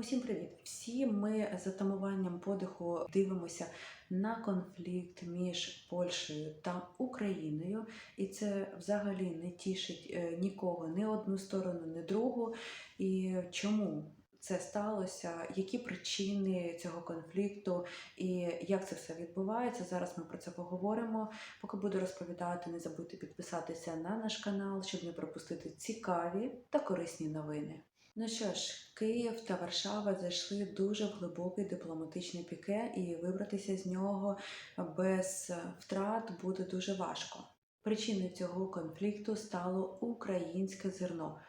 Усім привіт! Всі ми з затамуванням подиху дивимося на конфлікт між Польщею та Україною, і це взагалі не тішить е, нікого, ні одну сторону, ні другу. І чому це сталося? Які причини цього конфлікту і як це все відбувається? Зараз ми про це поговоримо. Поки буду розповідати, не забудьте підписатися на наш канал, щоб не пропустити цікаві та корисні новини. Ну що ж, Київ та Варшава зайшли дуже в глибокий дипломатичний піке, і вибратися з нього без втрат буде дуже важко. Причиною цього конфлікту стало українське зерно.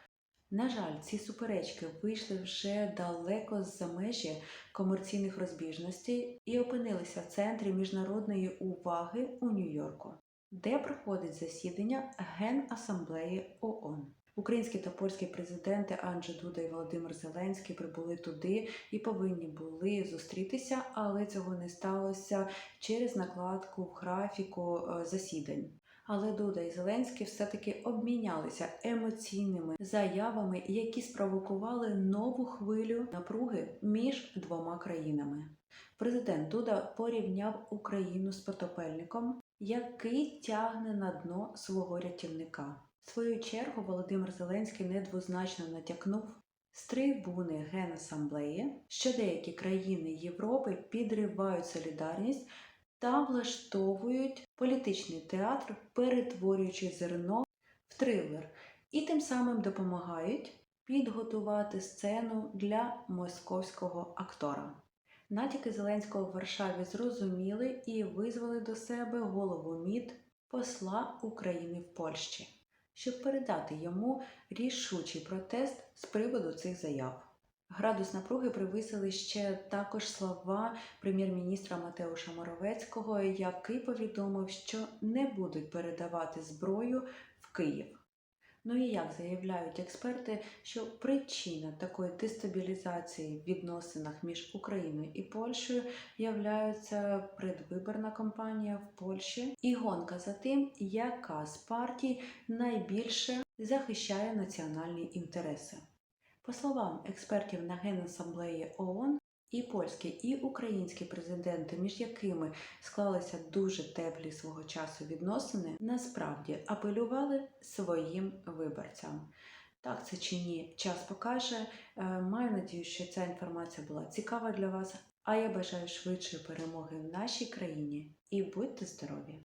На жаль, ці суперечки вийшли вже далеко за межі комерційних розбіжностей і опинилися в центрі міжнародної уваги у Нью-Йорку, де проходить засідання Генасамблеї ООН. Українські та польські президенти Анджей Дуда і Володимир Зеленський прибули туди і повинні були зустрітися, але цього не сталося через накладку в графіку е, засідань. Але Дуда і Зеленський все-таки обмінялися емоційними заявами, які спровокували нову хвилю напруги між двома країнами. Президент Дуда порівняв Україну з потопельником, який тягне на дно свого рятівника. В свою чергу Володимир Зеленський недвозначно натякнув з трибуни Генасамблеї, що деякі країни Європи підривають солідарність та влаштовують політичний театр, перетворюючи зерно в трилер, і тим самим допомагають підготувати сцену для московського актора. Натяки Зеленського в Варшаві зрозуміли і визвали до себе голову МІД посла України в Польщі, щоб передати йому рішучий протест з приводу цих заяв. Градус напруги привисили ще також слова прем'єр-міністра Матеуша Моровецького, який повідомив, що не будуть передавати зброю в Київ. Ну і як заявляють експерти, що причина такої дестабілізації в відносинах між Україною і Польщею являється предвиборна кампанія в Польщі і гонка за тим, яка з партій найбільше захищає національні інтереси. По словам експертів на Генасамблеї ООН, і польські, і українські президенти, між якими склалися дуже теплі свого часу відносини, насправді апелювали своїм виборцям. Так це чи ні, час покаже. Е, Маю надію, що ця інформація була цікава для вас. А я бажаю швидшої перемоги в нашій країні і будьте здорові!